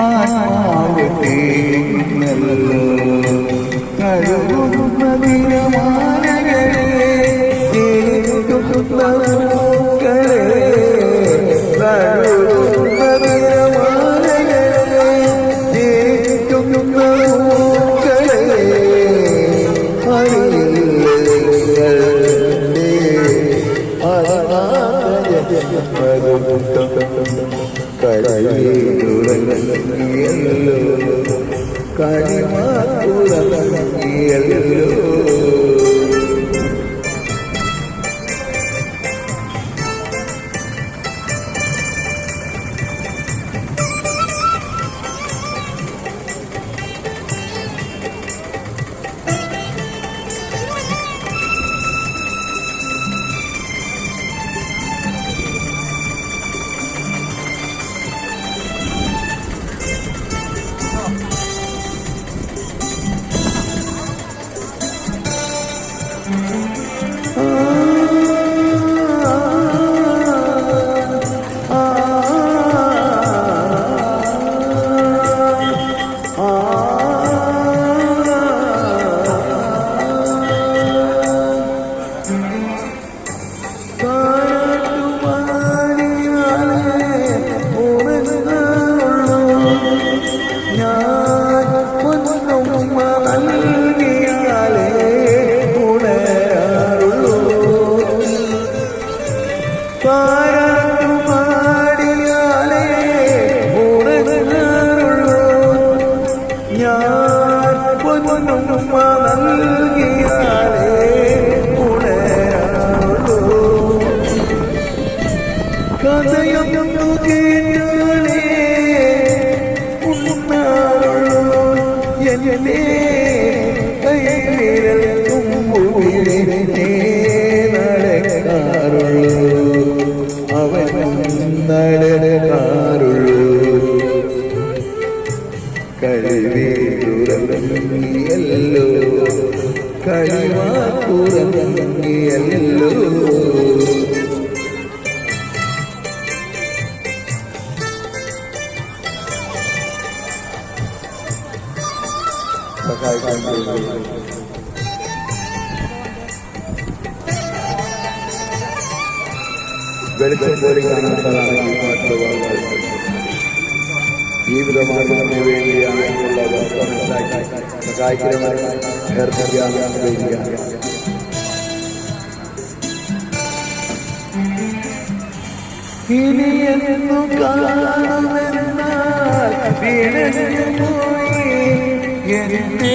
ആത്മാവ് തേങ്ങല്ലോ കരിമാ ಕುರಂಗಿಯಲ್ಲೋ ಕಡಿವ ಕುರಂಗಿಯಲ್ಲೋ ಬೆಳಕು ಕೋರಿ ಕಾಣುತ್ತಾರೆ ജീവിതമാർഗത്തിന് വേണ്ടിയാണ് ഉള്ള അവസ്ഥ മനസ്സിലാക്കി സഹായിക്കണമായി അഭ്യർത്ഥിക്കാൻ ആഗ്രഹിക്കുക ഇനി എന്നു കാണുമെന്നാൽ പോയി എന്റെ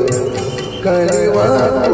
കഴിവാളങ്ങൾ